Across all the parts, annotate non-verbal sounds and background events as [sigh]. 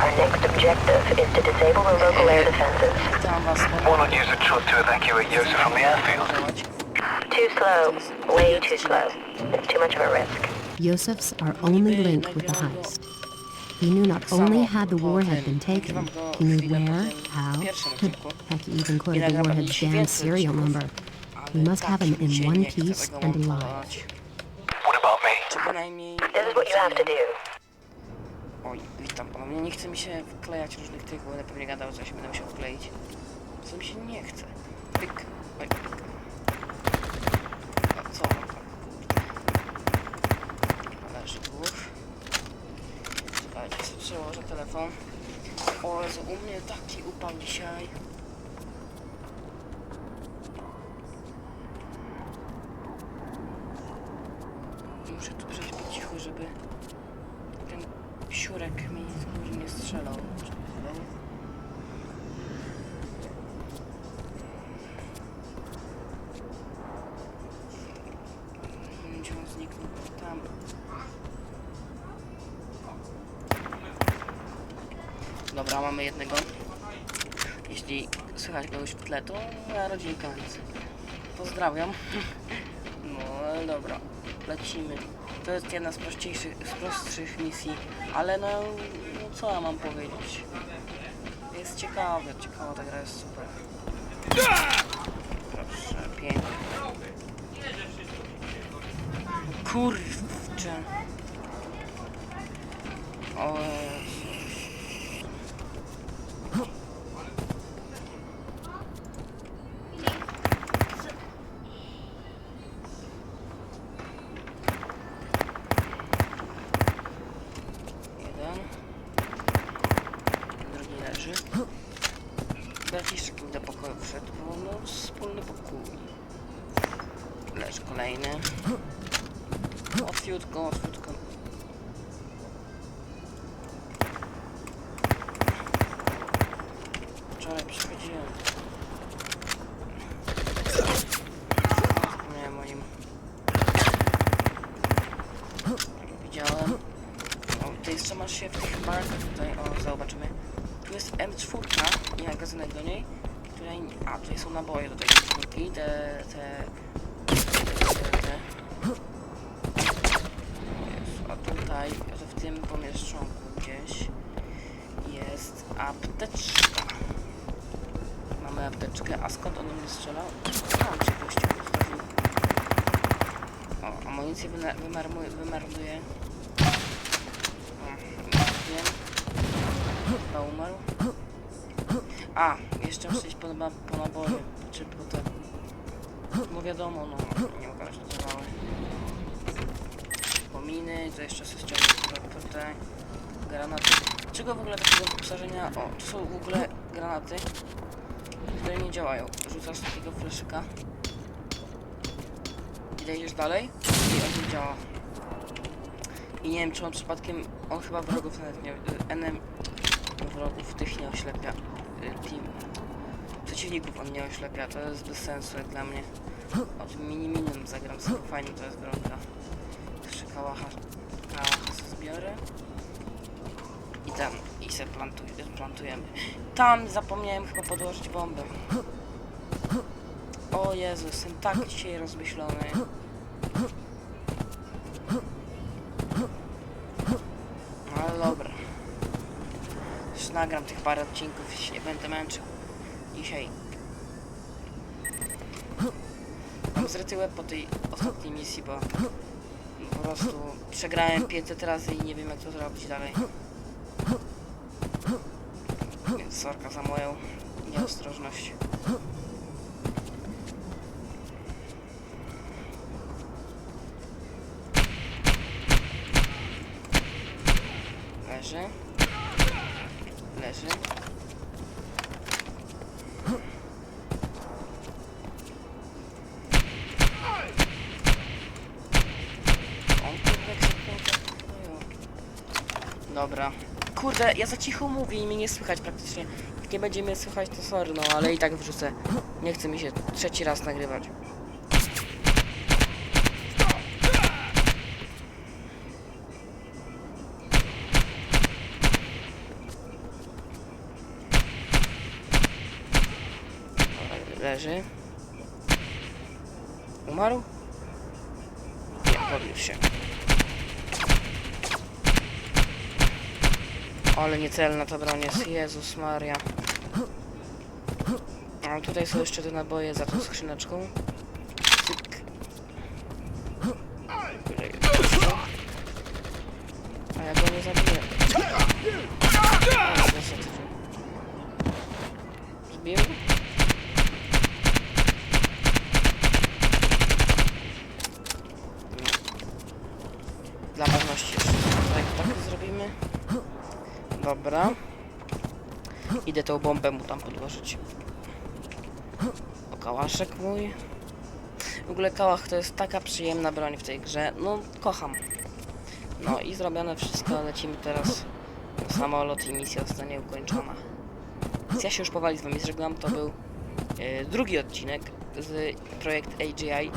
Our next objective is to disable the local air defenses. Witam was. Why not use a truck to evacuate Yosef from the airfield? Too slow. Way too slow. It's too much of a risk. Yosef's our only link with the heist. He knew not only had the warhead been taken, he knew where, how, heck, he even quoted the warhead's damn serial number. We must have him in one piece and alive. What about me? This is what you have to do. Oj, witam ponownie. Nie chce mi się wklejać różnych tych, bo będę pewnie gadał coś, będę musiał wkleić. Co mi się nie chce. Pyk. Oj, pyk. A co? Leży. Słuchajcie, sobie przełożę telefon. O Jezu, u mnie taki upał dzisiaj. Muszę tu przejść po cichu, żeby ten siurek mi z nie strzelał. Gdzie on zniknął. Tam. Dobra, mamy jednego. Jeśli słychać go już w tle, to moja rodzinka, więc pozdrawiam. [laughs] No, ale dobra, lecimy. To jest jedna z prostszych, z prostszych misji, ale no, no co ja mam powiedzieć? Jest ciekawe, ciekawa ta gra jest super. Proszę, pięknie. Kurczę. O Jezu. Jeden. Drugi leży. Brat jeszcze kim do pokoju wszedł, bo no wspólny pokój. Kolejny. Łatwiutko, łatwiutko. Wczoraj przychodziłem. Zapomniałem o nim. Widziałem. O, ty jeszcze masz się w tych markach tutaj, o, zobaczymy. Tu jest M4 i magazynek do niej, której, a tutaj są naboje do tej M4, te, te, Jezu, a tutaj, w tym pomieszczonku gdzieś jest apteczka. Mamy apteczkę, a skąd on mnie strzelał? Tam się gościu postawił. O, amunicję wymarnuje. O, wiem. Chyba umarł. A, jeszcze muszę iść po, po naboje, czy po te... No wiadomo, no, nie dodawały. Pominy, to jeszcze sobie ściągnę te granaty. Czego w ogóle takiego wyposażenia? O, tu są w ogóle granaty, które nie działają. Rzucasz takiego fleszyka. Idziesz dalej i on nie działa. I nie wiem, czy on przypadkiem, on chyba wrogów nawet nie, NM, wrogów tych nie oślepia, y, team, przeciwników on nie oślepia, to jest bez sensu jak dla mnie. O tym mini minim zagram sobie, fajnie to jest bronka. Jeszcze kałacha, kałacha zbiorę. I tam, i se plantuj, plantujemy. Tam zapomniałem chyba podłożyć bombę. O Jezu, jestem tak dzisiaj rozmyślony. No ale dobra. Już nagram tych parę odcinków i się nie będę męczył. Dzisiaj. Mam zryty po tej ostatniej misji, bo po prostu przegrałem 500 razy i nie wiem jak to zrobić dalej. Więc sorka za moją nieostrożność. Leży. Leży. Dobra. Kurde, ja za cicho mówię i mnie nie słychać praktycznie. Jak nie będzie mnie słychać, to sorry, no ale i tak wrzucę. Nie chce mi się trzeci raz nagrywać. leży. Umarł? Nie, podniósł się. Ale niecelna ta broń jest, Jezus Maria. A tutaj są jeszcze te naboje za tą skrzyneczką. A ja go nie zabiję. Zbił? Dla pewności jeszcze tutaj tak zrobimy. Dobra. Idę tą bombę mu tam podłożyć. O, kałaszek mój. W ogóle kałach to jest taka przyjemna broń w tej grze. No, kocham. No i zrobione wszystko. Lecimy teraz samolot i misja zostanie ukończona. Więc ja się już powoli z wami żegnam. To był e, drugi odcinek z projekt AGI.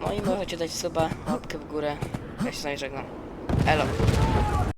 No i możecie dać suba, łapkę w górę. Ja się z wami żegnam. Elo.